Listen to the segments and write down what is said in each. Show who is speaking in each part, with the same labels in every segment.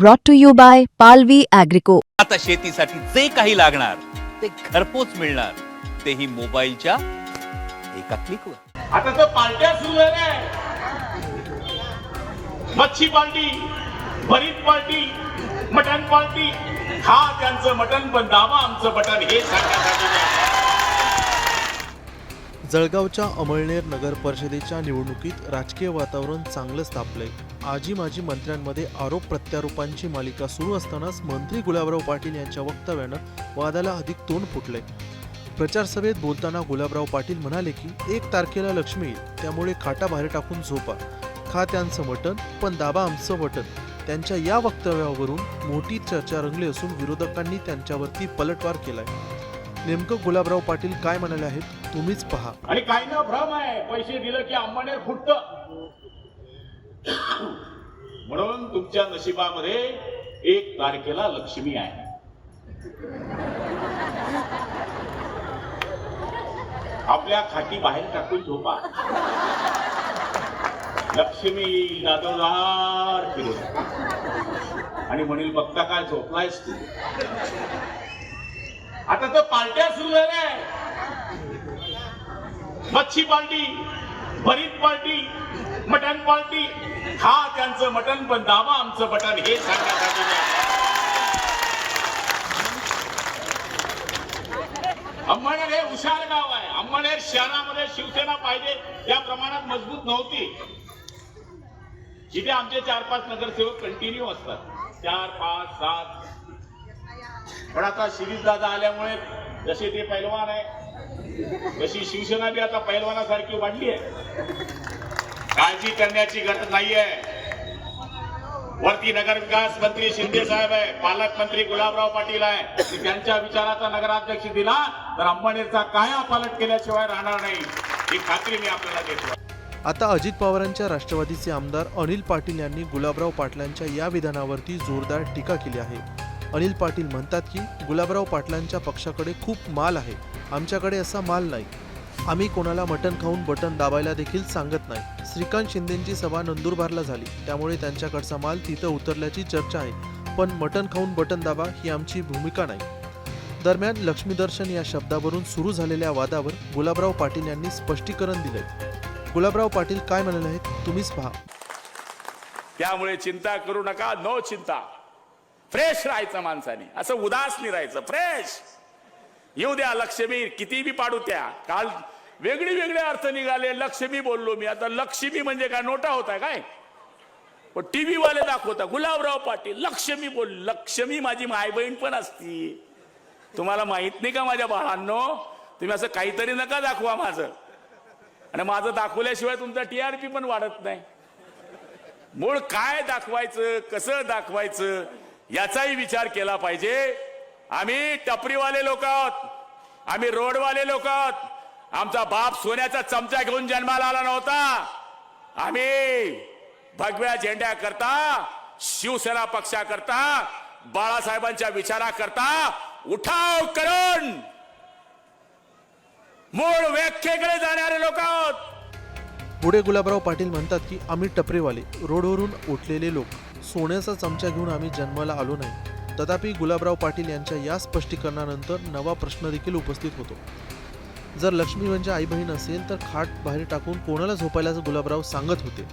Speaker 1: brought to you by Palvi Agrico.
Speaker 2: आता शेतीसाठी जे काही लागणार ते घरपोच मिळणार तेही मोबाईलच्या एका क्लिकवर
Speaker 3: आता तर पार्ट्या सुरू झाल्या मच्छी पार्टी भरीत पार्टी मटन पार्टी खा त्यांचं मटन पण दावा आमचं बटन हे सांगण्यासाठी.
Speaker 4: जळगावच्या अमळनेर नगर परिषदेच्या निवडणुकीत राजकीय वातावरण चांगलंच तापलंय. आजी माजी मंत्र्यांमध्ये आरोप प्रत्यारोपांची मालिका सुरू असतानाच मंत्री गुलाबराव पाटील यांच्या वक्तव्यानं वादाला अधिक तोंड फुटलंय. प्रचार सभेत बोलताना गुलाबराव पाटील म्हणाले की एक तारखेला लक्ष्मी येईल त्यामुळे खाटा बाहेर टाकून झोपा. खा त्यांचं मटण पण दाबा आमचं वटन त्यांच्या या वक्तव्यावरून मोठी चर्चा रंगली असून विरोधकांनी त्यांच्यावरती पलटवार केलाय. नेमकं गुलाबराव पाटील काय म्हणाले आहेत तुम्हीच पहा.
Speaker 3: आणि काही ना भ्रम आहे. पैसे दिलं की अंबानेर फुटत. म्हणून तुमच्या नशिबामध्ये एक तारखेला लक्ष्मी आहे. आपल्या खाटी बाहेर टाकून झोपा लक्ष्मी दादोदार फिरून. आणि म्हणेल बघता काय झोपलायस तू? आता तर पार्ट्या सुरू झाल्या. मच्छी पार्टी भरीत पार्टी मटन पार्टी. हा त्यांचं मटन पण दावा आमचं बटन हे सांगण्यासाठी अंमळनेर हे हुशार गाव आहे. अंमळनेर शहरामध्ये शिवसेना पाहिजे त्या प्रमाणात मजबूत नव्हती. जिथे आमचे चार पाच नगरसेवक कंटिन्यू असतात. चार पाच सात पण आता शिरीष दादा आल्यामुळे जसे ते पैलवान आहे तशी शिवसेना बी आता पैलवानासारखी वाढली आहे. काळजी करण्याची गरज नाहीये वरती नगर विकास मंत्री शिंदे साहेब आहे पालकमंत्री गुलाबराव पाटील आहे. त्यांच्या विचाराचा नगराध्यक्ष दिला तर अंबानीचा काया पालट केल्याशिवाय राहणार नाही. ही खात्री मी आपल्याला देतो.
Speaker 4: आता अजित पवारांच्या राष्ट्रवादीचे आमदार अनिल पाटील यांनी गुलाबराव पाटलांच्या या विधानावरती जोरदार टीका केली आहे. अनिल पाटील म्हणतात की गुलाबराव पाटलांच्या पक्षाकडे खूप माल आहे. आमच्याकडे असा माल नाही. आम्ही कोणाला मटण खाऊन बटन दाबायला देखील सांगत नाही. श्रीकांत शिंदेंची सभा नंदुरबारला झाली. त्यामुळे त्यांच्याकडचा माल तिथं उतरल्याची चर्चा आहे. पण मटण खाऊन बटन दाबा ही आमची भूमिका नाही. दरम्यान लक्ष्मीदर्शन या शब्दावरून सुरू झालेल्या वादावर गुलाबराव पाटील यांनी स्पष्टीकरण दिले गुलाबराव पाटील काय म्हणाले आहेत तुम्हीच पहा.
Speaker 5: त्यामुळे चिंता करू नका नो चिंता. फ्रेश राहायचं माणसाने. असं उदास नाही राहायचं. फ्रेश येऊ द्या लक्ष्मी किती बी पाडू त्या. काल वेगळी वेगळे अर्थ निघाले. लक्ष्मी बोललो मी. आता लक्ष्मी म्हणजे काय? नोटा होता काय? पण टी वाले दाखवता. गुलाबराव पाटील लक्ष्मी बोल लक्ष्मी माझी माय बहीण पण असती. तुम्हाला माहीत नाही का माझ्या बाळांनो? तुम्ही असं काहीतरी नका दाखवा माझं. आणि माझं दाखवल्याशिवाय तुमचा टीआरपी पण वाढत नाही. मूळ काय दाखवायचं? कसं दाखवायचं? याचाही विचार केला पाहिजे. आम्ही टपरीवाले लोक आहोत. आम्ही रोडवाले लोक आहोत. आमचा बाप सोन्याचा चमचा घेऊन जन्माला आला नव्हता. आम्ही भगव्या झेंड्या करता शिवसेना पक्षाकरता बाळासाहेबांच्या विचाराकरता उठाव करून मूळ व्याख्येकडे जाणारे लोक आहोत.
Speaker 4: पुढे गुलाबराव पाटील म्हणतात की आम्ही टपरेवाले रोडवरून उठलेले लोक. सोन्याचा चमचा घेऊन आम्ही जन्माला आलो नाही. तथापि गुलाबराव पाटील यांच्या या स्पष्टीकरणानंतर नवा प्रश्न देखील उपस्थित होतो. जर लक्ष्मी म्हणजे आई बहीण असेल तर खाट बाहेर टाकून कोणाला झोपायला गुलाबराव सांगत होते?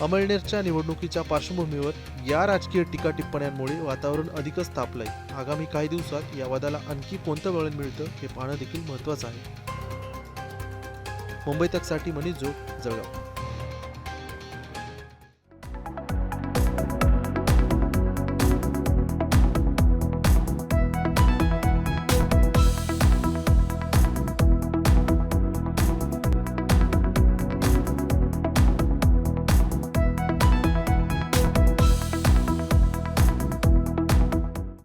Speaker 4: अमळनेरच्या निवडणुकीच्या पार्श्वभूमीवर या राजकीय टीका टिप्पण्यांमुळे वातावरण अधिकच तापलंय. आगामी काही दिवसात या वादाला आणखी कोणतं वळण मिळतं हे पाहणं देखील महत्त्वाचं आहे. मुंबई तकसाठी मनीष जोग जळगाव.